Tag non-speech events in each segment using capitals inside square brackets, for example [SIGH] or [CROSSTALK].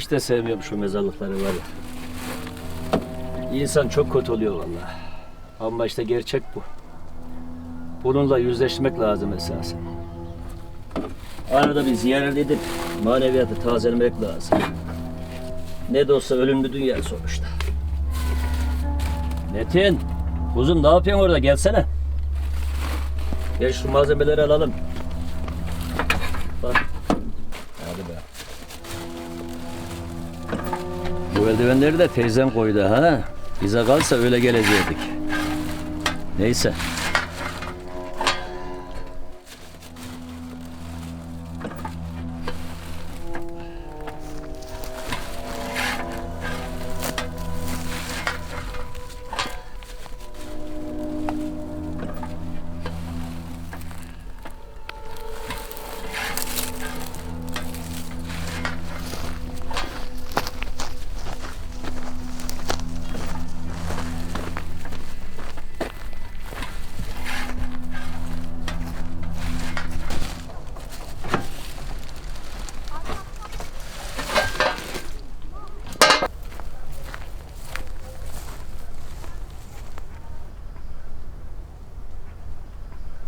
Hiç de sevmiyorum şu mezarlıkları var ya. İnsan çok kötü oluyor vallahi. Ama işte gerçek bu. Bununla yüzleşmek lazım esasen. Arada bir ziyaret edip maneviyatı tazelemek lazım. Ne de olsa ölümlü dünya sonuçta. Metin, kuzum ne yapıyorsun orada? Gelsene. Gel şu malzemeleri alalım. Bak. Eldivenleri de teyzem koydu ha. Bize kalsa öyle gelecektik. Neyse.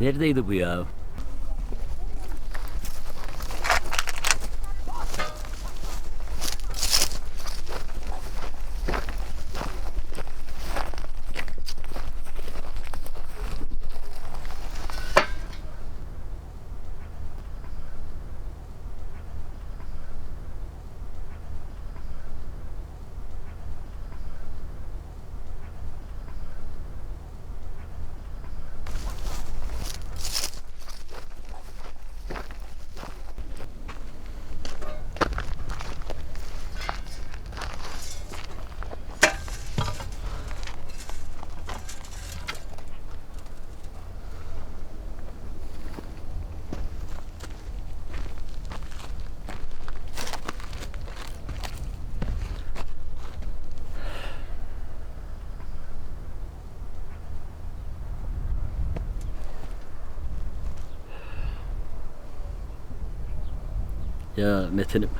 Neredeydi bu ya? Ya Metin'im.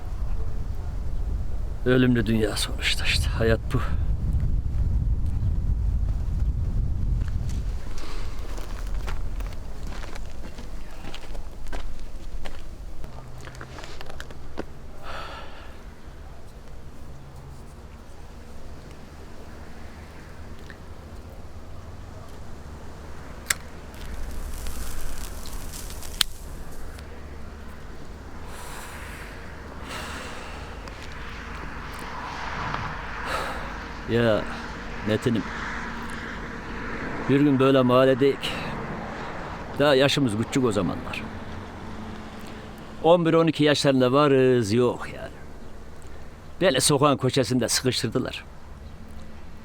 Ölümlü dünya sonuçta işte. Hayat bu. Ya Metin'im. Bir gün böyle mahalledeyik. Daha yaşımız küçük o zamanlar. 11-12 yaşlarında varız yok yani. Böyle sokağın köşesinde sıkıştırdılar.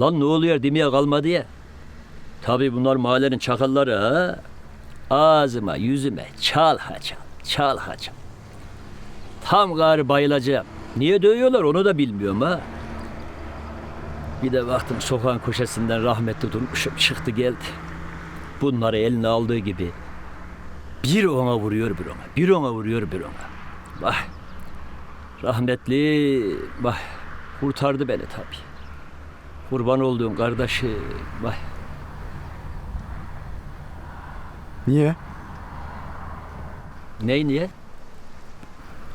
Lan ne oluyor demeye kalmadı ya. Tabii bunlar mahallenin çakalları ha. Ağzıma yüzüme çal haçal, çal haçal. Tam gari bayılacağım. Niye dövüyorlar onu da bilmiyorum ha. Bir de baktım sokağın köşesinden rahmetli durmuşum çıktı geldi. Bunları eline aldığı gibi bir ona vuruyor bir ona, bir ona vuruyor bir ona. Bak rahmetli bak kurtardı beni tabii. Kurban olduğum kardeşi bak Niye? ney niye?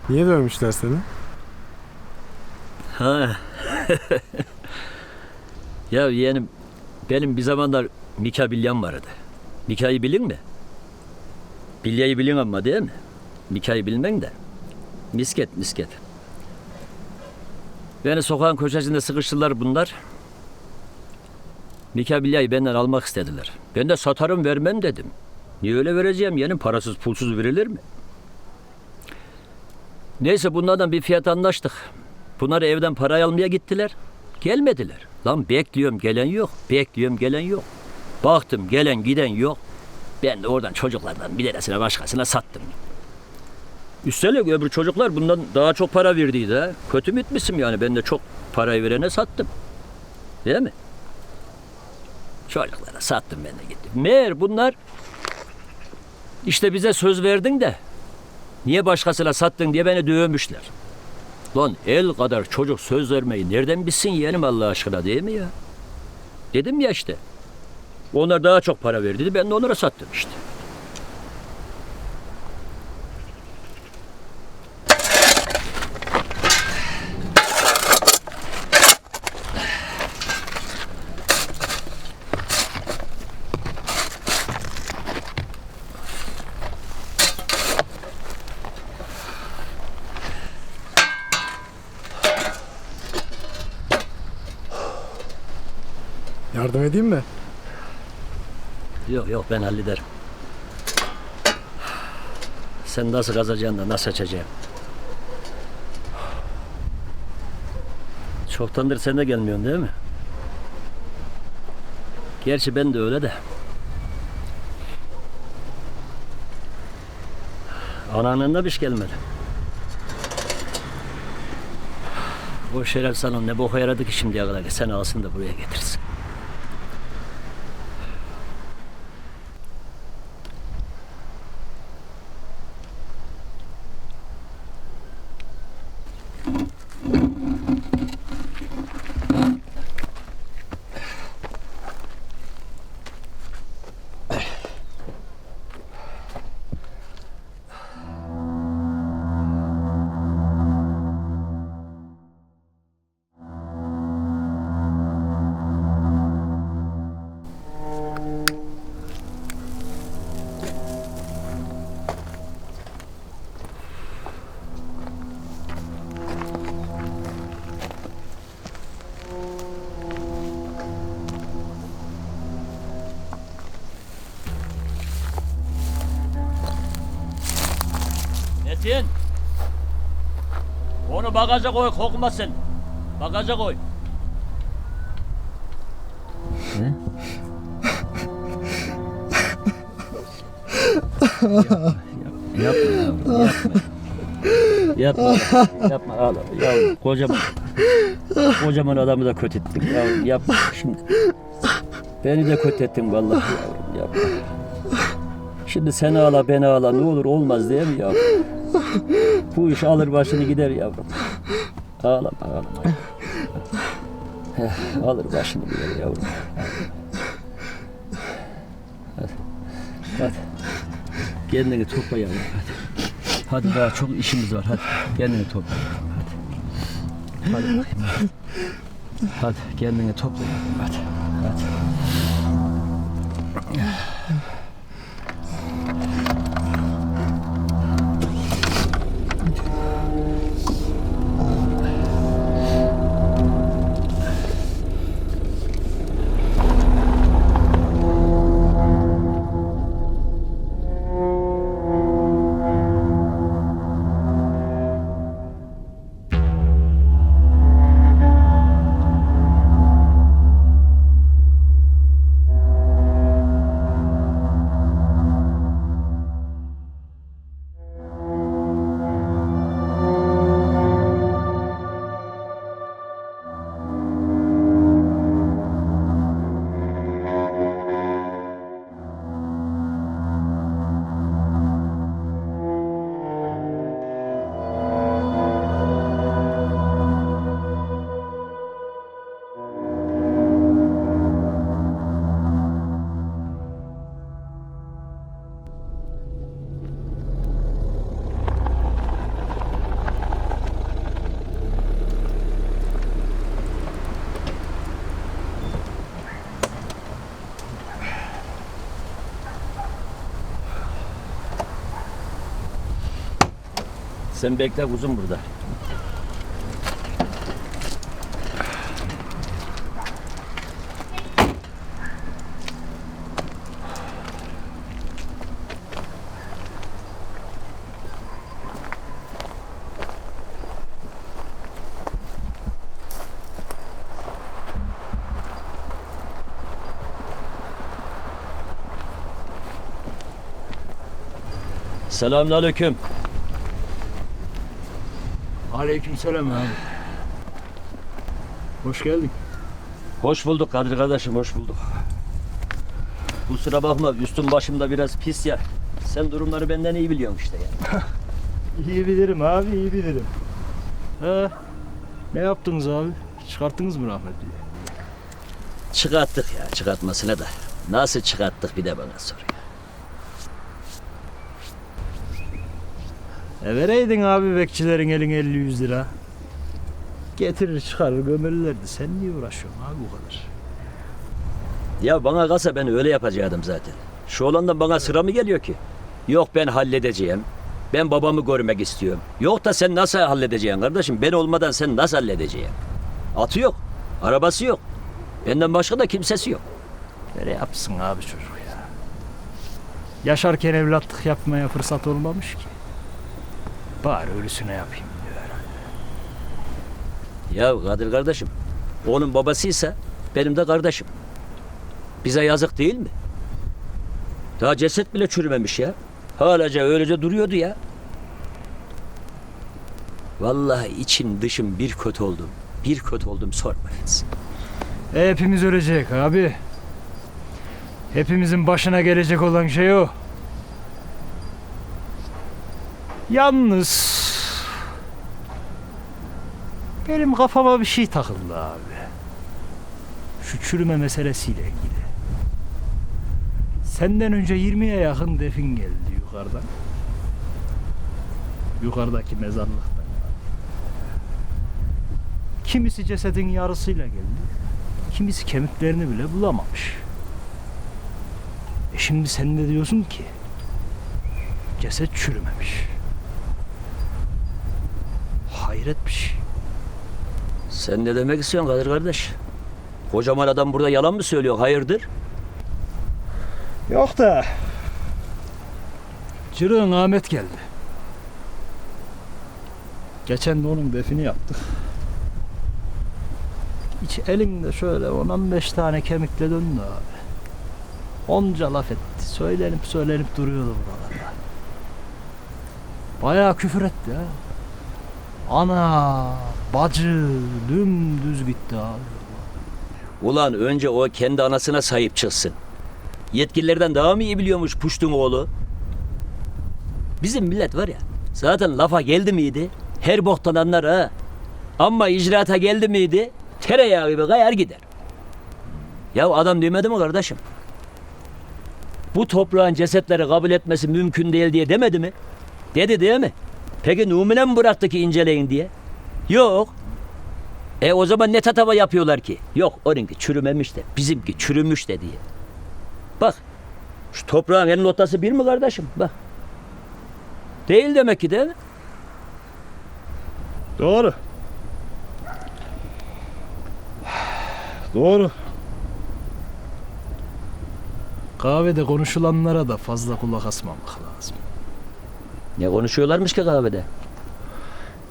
Niye dövmüşler seni? Ha. [LAUGHS] ya yeğenim benim bir zamanlar Mika bilyam vardı. Mika'yı bilin mi? Bilyayı bilin ama değil mi? Mika'yı bilmen de. Misket misket. Beni sokağın köşesinde sıkıştılar bunlar. Mika bilyayı benden almak istediler. Ben de satarım vermem dedim. Niye öyle vereceğim yeğenim? Parasız pulsuz verilir mi? Neyse bunlardan bir fiyat anlaştık. Bunlar evden para almaya gittiler. Gelmediler. Lan bekliyorum gelen yok. Bekliyorum gelen yok. Baktım gelen giden yok. Ben de oradan çocuklardan bir tanesine başkasına sattım. Üstelik öbür çocuklar bundan daha çok para verdiydi ha. Kötü mü etmişim yani ben de çok parayı verene sattım. Değil mi? Çocuklara sattım ben de gittim. Meğer bunlar işte bize söz verdin de niye başkasına sattın diye beni dövmüşler. Lan el kadar çocuk söz vermeyi nereden bilsin yeğenim Allah aşkına değil mi ya? Dedim ya işte. Onlar daha çok para verdi. Ben de onlara sattım işte. Yardım edeyim mi? Yok yok ben hallederim. Sen nasıl kazacaksın da nasıl açacaksın? Çoktandır sen de gelmiyorsun değil mi? Gerçi ben de öyle de. Anneannen de bir şey gelmedi. O şeref salon ne boka yaradı ki şimdiye kadar sen alsın da buraya getirsin. Bagaja koy kokmasın. Bagaja koy. Ne? yapma, yapma, yapma, yapma, yapma, ağlama, yavrum, kocaman, kocaman adamı da kötü ettin, yavrum, yapma şimdi. Beni de kötü ettin vallahi yavrum, yapma. Şimdi sen ağla ben ağla ne olur olmaz değil mi yavrum? Bu iş alır başını gider yavrum. Ağlama ağlama. Heh, alır başını gider yavrum. Hadi. Hadi. Kendini topla yavrum hadi. Hadi daha çok işimiz var hadi. Kendini topla. Hadi. Hadi bakayım. Hadi, hadi kendini topla yavrum hadi. Hadi. Sen bekle kuzum burada. Selamünaleyküm. Aleykümselam abi. Hoş geldin. Hoş bulduk Kadir kardeşim, hoş bulduk. Kusura bakma, üstüm başımda biraz pis ya. Sen durumları benden iyi biliyorsun işte ya. [LAUGHS] İyi bilirim abi, iyi bilirim. He. Ne yaptınız abi? Çıkarttınız mı rahmetliyi? Çıkarttık ya çıkartmasına da. Nasıl çıkarttık bir de bana sor E vereydin abi bekçilerin eline 50-100 lira. Getirir çıkarır gömülürlerdi. Sen niye uğraşıyorsun abi bu kadar? Ya bana kalsa ben öyle yapacaktım zaten. Şu olandan bana sıra mı geliyor ki? Yok ben halledeceğim. Ben babamı görmek istiyorum. Yok da sen nasıl halledeceksin kardeşim? Ben olmadan sen nasıl halledeceksin? Atı yok. Arabası yok. Benden başka da kimsesi yok. Nereye yapsın abi çocuk ya? Yaşarken evlatlık yapmaya fırsat olmamış ki. Bari ölüsüne yapayım diyor herhalde. Ya Kadir kardeşim. Onun babasıysa benim de kardeşim. Bize yazık değil mi? Daha ceset bile çürümemiş ya. Halaca öylece duruyordu ya. Vallahi içim dışım bir kötü oldum. Bir kötü oldum sormayınız. E, hepimiz ölecek abi. Hepimizin başına gelecek olan şey o. Yalnız benim kafama bir şey takıldı abi. Şu çürüme meselesiyle ilgili. Senden önce 20'ye yakın defin geldi yukarıdan. Yukarıdaki mezarlıktan. Kimisi cesedin yarısıyla geldi. Kimisi kemiklerini bile bulamamış. E şimdi sen de diyorsun ki ceset çürümemiş. Hayret bir şey. Sen ne demek istiyorsun Kadir kardeş? Kocaman adam burada yalan mı söylüyor? Hayırdır? Yok da Cırığın Ahmet geldi. Geçen de onun defini yaptık. İç elinde şöyle 10-15 tane kemikle döndü abi. Onca laf etti. Söylenip söylenip duruyordu buralarda. Bayağı küfür etti ha. Ana, bacı, dümdüz gitti abi. Ulan önce o kendi anasına sahip çıksın. Yetkililerden daha mı iyi biliyormuş Puştun oğlu? Bizim millet var ya zaten lafa geldi miydi her boktan anlar ha. Ama icraata geldi miydi tereyağı gibi kayar gider. Ya adam demedi mi kardeşim? Bu toprağın cesetleri kabul etmesi mümkün değil diye demedi mi? Dedi değil mi? Peki numune mi bıraktı ki inceleyin diye? Yok. E o zaman ne tatava yapıyorlar ki? Yok onunki çürümemiş de bizimki çürümüş de diye. Bak şu toprağın en notası bir mi kardeşim? Bak. Değil demek ki değil mi? Doğru. Doğru. Kahvede konuşulanlara da fazla kulak asmamak lazım. Ne konuşuyorlarmış ki kahvede?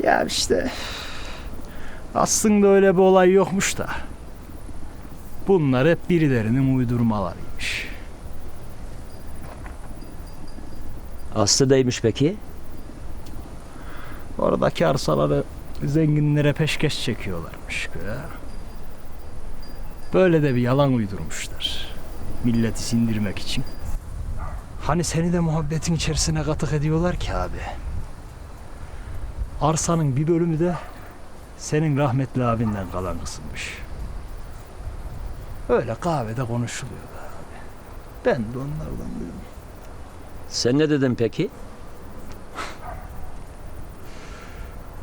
Ya işte aslında öyle bir olay yokmuş da. Bunlar hep birilerinin uydurmalarıymış. Aslı neymiş peki? Oradaki arsaları zenginlere peşkeş çekiyorlarmış. ya. Böyle de bir yalan uydurmuşlar. Milleti sindirmek için. Hani seni de muhabbetin içerisine katık ediyorlar ki abi. Arsanın bir bölümü de senin rahmetli abinden kalan kısımmış. Öyle kahvede konuşuluyor abi. Ben de onlardan duydum. Sen ne dedin peki?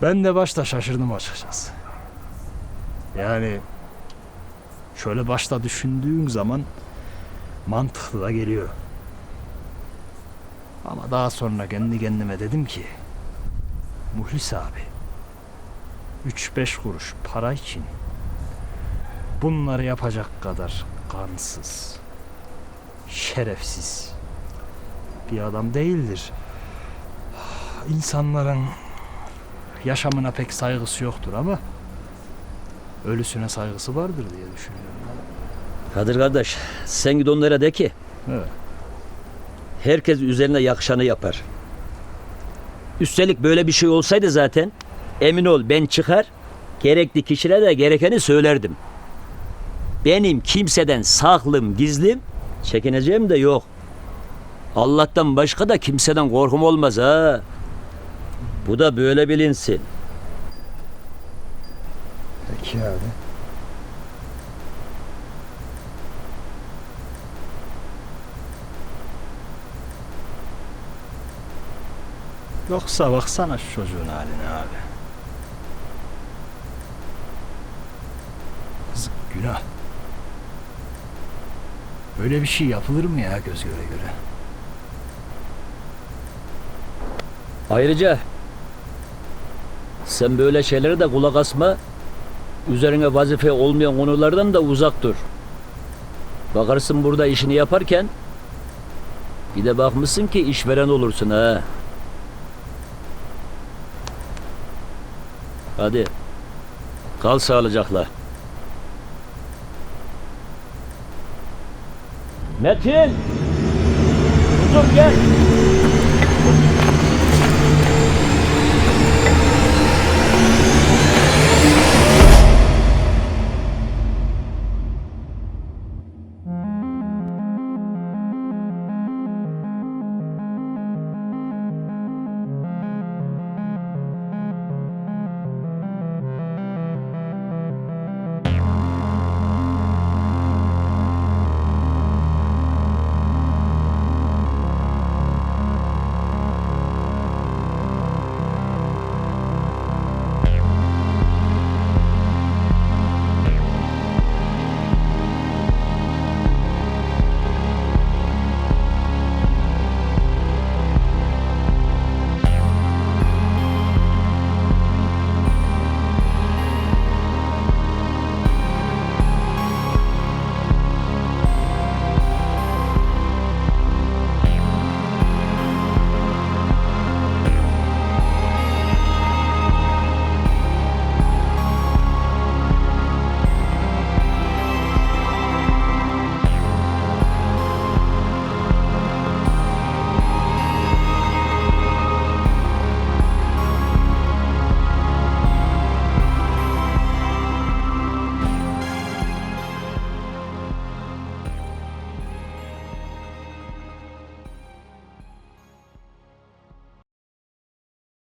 Ben de başta şaşırdım açıkçası. Yani şöyle başta düşündüğün zaman mantıklı da geliyor. Ama daha sonra kendi kendime dedim ki Muhlis abi 3-5 kuruş para için bunları yapacak kadar kansız, şerefsiz bir adam değildir. İnsanların yaşamına pek saygısı yoktur ama ölüsüne saygısı vardır diye düşünüyorum. Kadir kardeş sen git onlara de ki Evet. Herkes üzerine yakışanı yapar. Üstelik böyle bir şey olsaydı zaten emin ol ben çıkar gerekli kişilere de gerekeni söylerdim. Benim kimseden saklım gizlim çekineceğim de yok. Allah'tan başka da kimseden korkum olmaz ha. Bu da böyle bilinsin. Peki abi. Yoksa baksana şu çocuğun haline abi. Yazık, Günah. Böyle bir şey yapılır mı ya göz göre göre? Ayrıca sen böyle şeylere de kulak asma. Üzerine vazife olmayan konulardan da uzak dur. Bakarsın burada işini yaparken bir de bakmışsın ki işveren olursun ha. Hadi. Kal sağlıcakla. Metin! Kuzum gel.